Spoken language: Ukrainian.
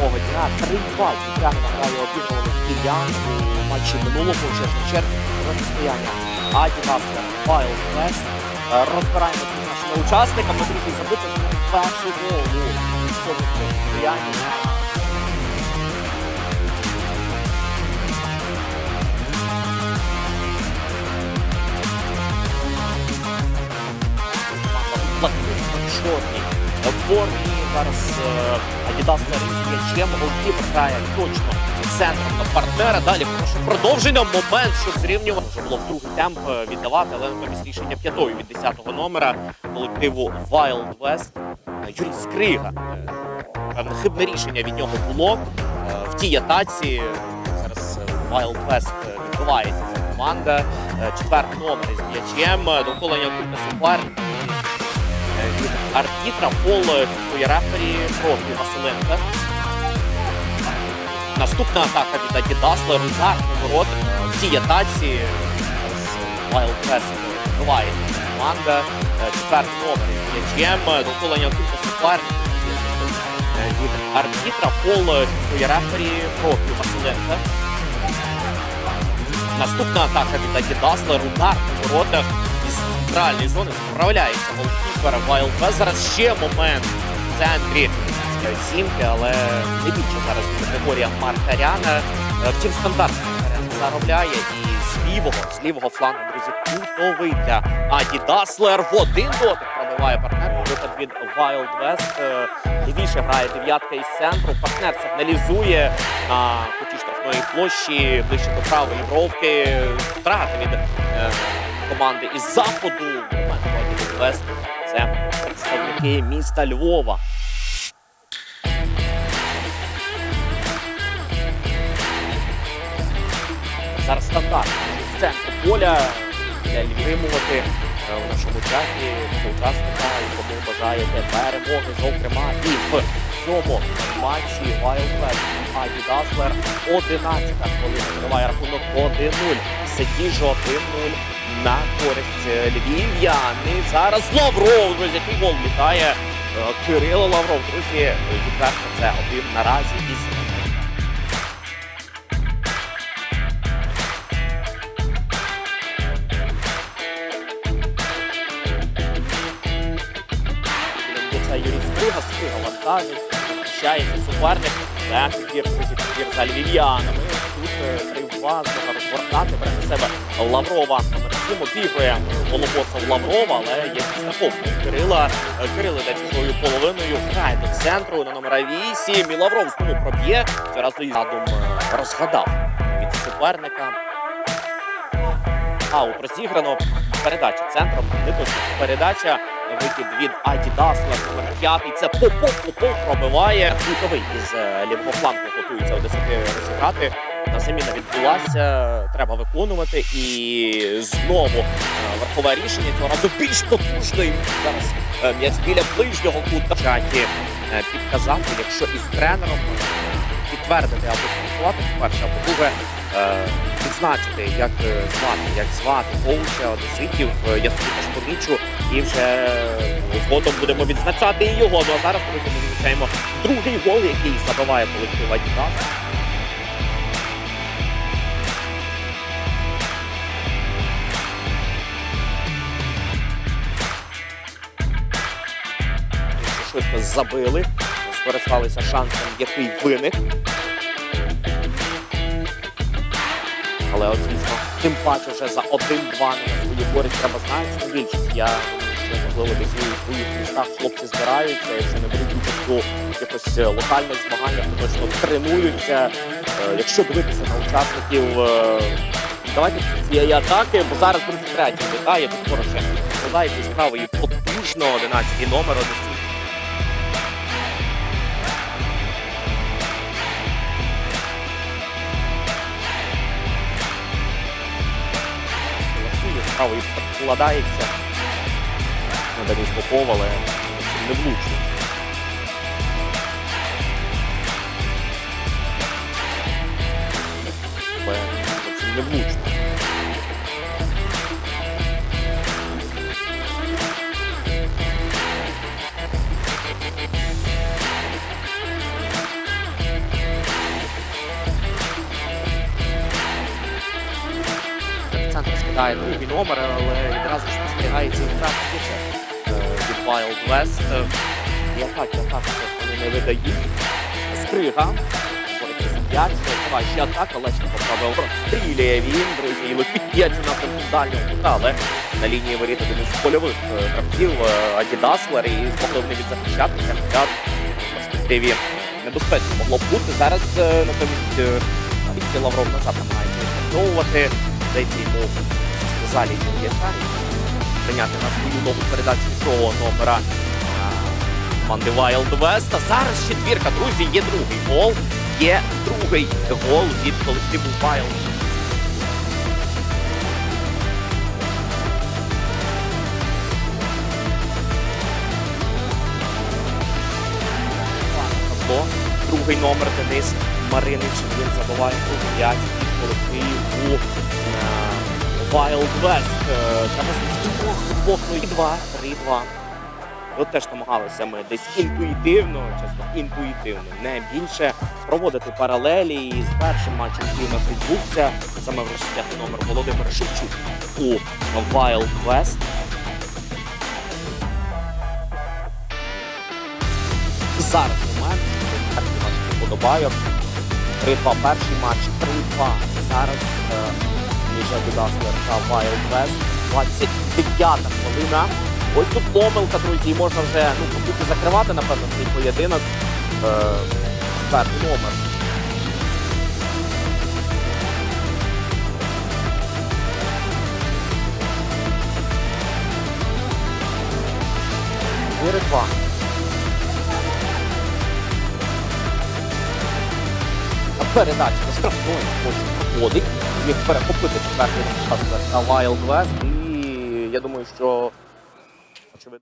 перемоги дня. 3-2 Дніпряни награли обігрували киян у матчі минулого вже на черзі протистояння Wild West. Е, Розбираємо з нашими учасниками. Друзі, забити перший гол у військовому чорній формі. Зараз Адідас м'ячем, голкіпер грає точно центром на партнера. Далі прошу продовження. Момент, щоб зрівнювати. Вже було в другий темп е, віддавати, але натомість рішення п'ятої від 10-го номера колективу Wild West. Е, Юрій Скрига. Е, Певне хибне рішення від нього було в тій атаці. Зараз Wild West відбувається ця команда. Четвертий номер із м'ячем. Довкола нього суперників. Е, арбітра фол фіксує рефері проти Василенка. Наступна атака від Адідасла, удар на ворот Е, в тій атаці. Зараз Wild West вбиває команда. Е, Четвертий номер м'ячем. Е, нього кілька суперників. Е, Від арбітра фол фіксує рефері проти Василенка. Наступна атака від Адідасла, удар на центральної зони справляється голкіпер West. Зараз ще момент в центрі сімки, але не більше зараз категорія Маркаряна. Е, Втім, Маркарян заробляє і з лівого, з лівого флангу, друзі, кутовий для Аді Даслер. В один дотик пробиває партнер. Випад від Wild West. Е, Лівіше грає дев'ятка із центру. Партнер сигналізує на куті штрафної площі ближче до правої бровки. Втрата від е, команди із заходу. Це представники міста Львова. Зараз стандарт з центру поля для підтримувати е, в нашому чаті учасника, якому бажаєте перемоги, зокрема і в цьому матчі West Аді Даслер 11 хвилина триває рахунок 1-0. Сетіжо 1-0 на користь львів'яни. Зараз Лавров, друзі, який гол літає. Е, Кирило Лавров, друзі, відверто це один наразі із Юрій Стрига, Стрига вантажить, захищається суперник. Це підбір, друзі, за львів'янами. Тут е, Кривба розгортати, бере на себе Лаврова. Номер 7 обігрує Лаврова, але є підстраховка Кирила. Е, Кирил іде чужою половиною, грає до центру на номера 8. І Лавров знову проб'є. Разу і задум е, розгадав від суперника. Аут розіграно. Передача центром. Передача. Вихід від Аді Даслер, номер п'ятий. Це Попов. Попов пробиває. Кутовий із е, лівого флангу готується Одесити розіграти. На заміна відбулася. Треба виконувати. І знову е, верхове рішення цього разу більш потужний. Зараз е, м'яч біля ближнього кута. Чаті підказати, якщо із тренером підтвердити або спростувати, по-перше, або друге, відзначити, як звати, як звати коуча одеситів. Я собі теж помічу і вже згодом будемо відзначати і його. Ну а зараз ми відзначаємо другий гол, який забиває колектив Адідас. Швидко забили, скористалися шансом, який виник. Але от звісно, тим паче вже за 1-2 на свою користь треба знаючи більшість. Я можливо десь у своїх містах хлопці збираються, якщо не беруть участь у якихось е, локальних змаганнях, то точно тренуються. Е, Якщо дивитися на учасників, е, давайте цієї атаки, бо зараз друзі третій літає, тут Порошенко складається справи і потужно 11 номер і вкладається на Денис Попов, але не влучив. Але не влучив. Центр скидає другий номер, але відразу ж спостерігається і втрата. Wild West. Е, атаки, атаки вони не видають. Скрига. М'яч. Давай ще атака, Лещенко правив. Розстрілює він, друзі, і летить на кута, але на лінії воріт один із польових е, гравців е, Адідаслер і змогли вони відзахищатися. Хоча в перспективі небезпечно могло б бути. Зараз натомість Лавров назад намагається відпрацьовувати. Зайти йому за лінію м'яча і прийняти на свою нову передачу цього номера команди Wild West. А зараз четвірка, друзі, є другий гол. Є другий гол від колективу Wild. Другий номер Денис Маринич. Він забиває у м'яч від колективу Wild West. Е, Треба з двох, двох, ну і два, три-два. От теж намагалися ми десь інтуїтивно, чесно, інтуїтивно, не більше проводити паралелі і з першим матчем, який у нас відбувся, саме в п'ятий номер Володимир Шевчук у Wild West. Зараз момент, подобайок. 3-2 перший матч, 3-2 зараз ніж Adidas та Wild West. 25 хвилина. Ось тут помилка, друзі, можна вже ну, побути закривати, напевно, цей поєдинок. Е, перший е, номер. Вирик 2. передачі на штрафної ось проходить, зміг перехопити четвертий час на Wild West. І я думаю, що